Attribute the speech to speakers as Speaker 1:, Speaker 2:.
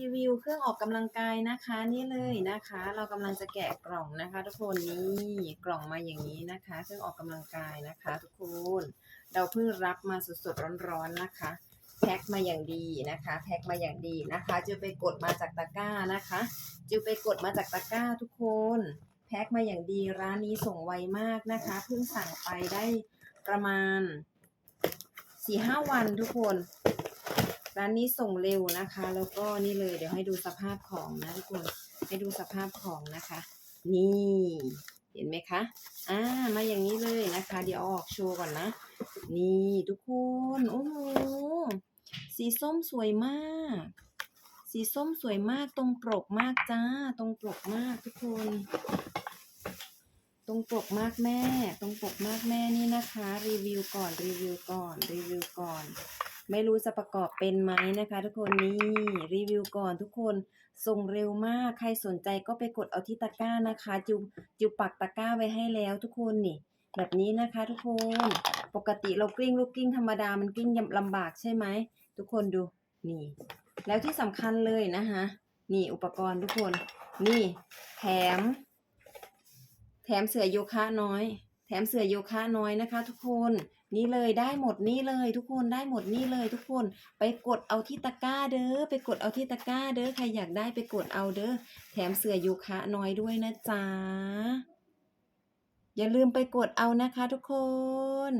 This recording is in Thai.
Speaker 1: รีวิวเครื่องออกกำลังกายนะคะนี่เลยนะคะ เรากำลังจะแกะกล่องนะคะ ทุกคนนี่กล่องมาอย่างนี้นะคะ เครื่องออกกำลังกายนะคะ ทุกคนเราเพิ่งรับมาสดๆร้อนๆนะคะ แพ็คมาอย่างดีนะคะ แพ็คมาอย่างดีนะคะจิวไปกดมาจากตะกร้านะคะจิวไปกดมาจากตะกร้าทุกคนแพ็คมาอย่างดีร้านนี้ส่งไวมากนะคะเพิ่งสั่งไปได้ประมาณสี่ห้าวันทุกคน ร้านนี้ส่งเร็วนะคะ แล้วก็นี่เลยเดี๋ยวให้ดูสภาพของนะทุกคนให้ดูสภาพของนะคะ นี่เห็นไหมคะอ่ามาอย่างนี้เลยนะคะ เดี๋ยวอออกโชว์ก่อนนะ นี่ทุกคนโอ้โหสีส้มสวยมาก สีส้มสวยมากตรงปกมากจ้า ตรงปกมากทุกคนตรงปกมากแม่ ตรงปกมากแม่นี่นะคะ รีวิวก่อนรีวิวก่อนรีวิวก่อน ไม่รู้จะประกอบเป็นไหมนะคะ ทุกคนนี่รีวิวก่อนทุกคนส่งเร็วมากใครสนใจก็ไปกดเอาที่ตะกร้านะคะ จิวจิวปักตะกร้าไว้ให้แล้วทุกคนนี่ แบบนี้นะคะ ทุกคนปกติเรากลิ้งลูกกลิ้งธรรมดามันกลิ้งลำบากใช่ไหมทุกคนดูนี่ แล้วที่สำคัญเลยนะคะนี่อุปกรณ์ทุกคน นี่ แถม แถมเสือโยคะน้อย แถมเสือโยคะน้อยนะคะ ทุกคนนี่เลยได้หมดนี่เลย ทุกคนได้หมดนี่เลย ทุกคนไปกดเอาที่ตะกร้าเด้อไปกดเอาที่ตะกร้าเด้อใครอยากได้ไปกดเอาเด้อแถมเสือโยคะน้อยด้วยนะจ๊ะอย่าลืมไปกดเอานะคะ ทุกคน